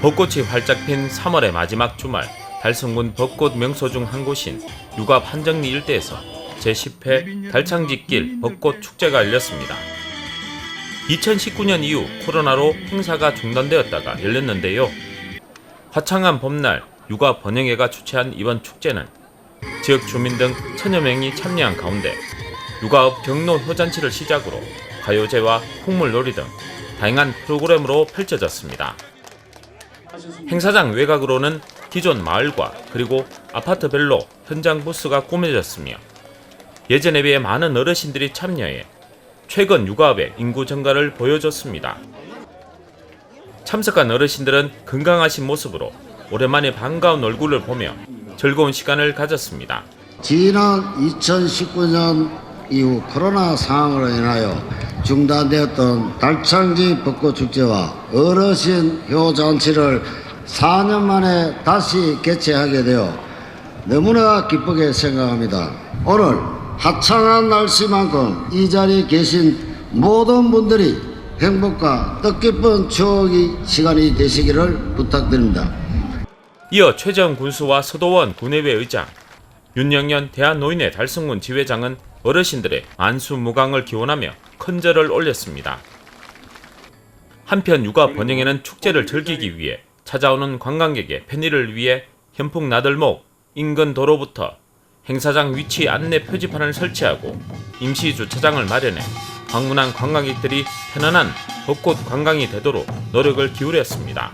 벚꽃이 활짝 핀 3월의 마지막 주말 달성군 벚꽃 명소 중 한 곳인 육압 한정리 일대에서 제10회 달창지길 벚꽃 축제가 열렸습니다. 2019년 이후 코로나로 행사가 중단되었다가 열렸는데요. 화창한 봄날 육아 번영회가 주최한 이번 축제는 지역 주민 등 천여 명이 참여한 가운데 육아업 경로 효잔치를 시작으로 가요제와 풍물놀이 등 다양한 프로그램으로 펼쳐졌습니다. 행사장 외곽으로는 기존 마을과 그리고 아파트 별로 현장 부스가 꾸며졌으며 예전에 비해 많은 어르신들이 참여해 최근 육아업의 인구 증가를 보여줬습니다. 참석한 어르신들은 건강하신 모습으로 오랜만에 반가운 얼굴을 보며 즐거운 시간을 가졌습니다. 지난 2019년 이후 코로나 상황으로 인하여 중단되었던 달창지 벚꽃축제와 어르신 효잔치를 4년 만에 다시 개최하게 되어 너무나 기쁘게 생각합니다. 오늘 화창한 날씨만큼 이 자리에 계신 모든 분들이 행복과 뜻깊은 추억의 시간이 되시기를 부탁드립니다. 이어 최재형 군수와 서도원 군의회 의장, 윤영현 대한노인회 달성군 지회장은 어르신들의 만수무강을 기원하며 큰절을 올렸습니다. 한편 육아 번영에는 축제를 즐기기 위해 찾아오는 관광객의 편의를 위해 현풍 나들목 인근 도로부터 행사장 위치 안내 표지판을 설치하고 임시 주차장을 마련해 방문한 관광객들이 편안한 벚꽃 관광이 되도록 노력을 기울였습니다.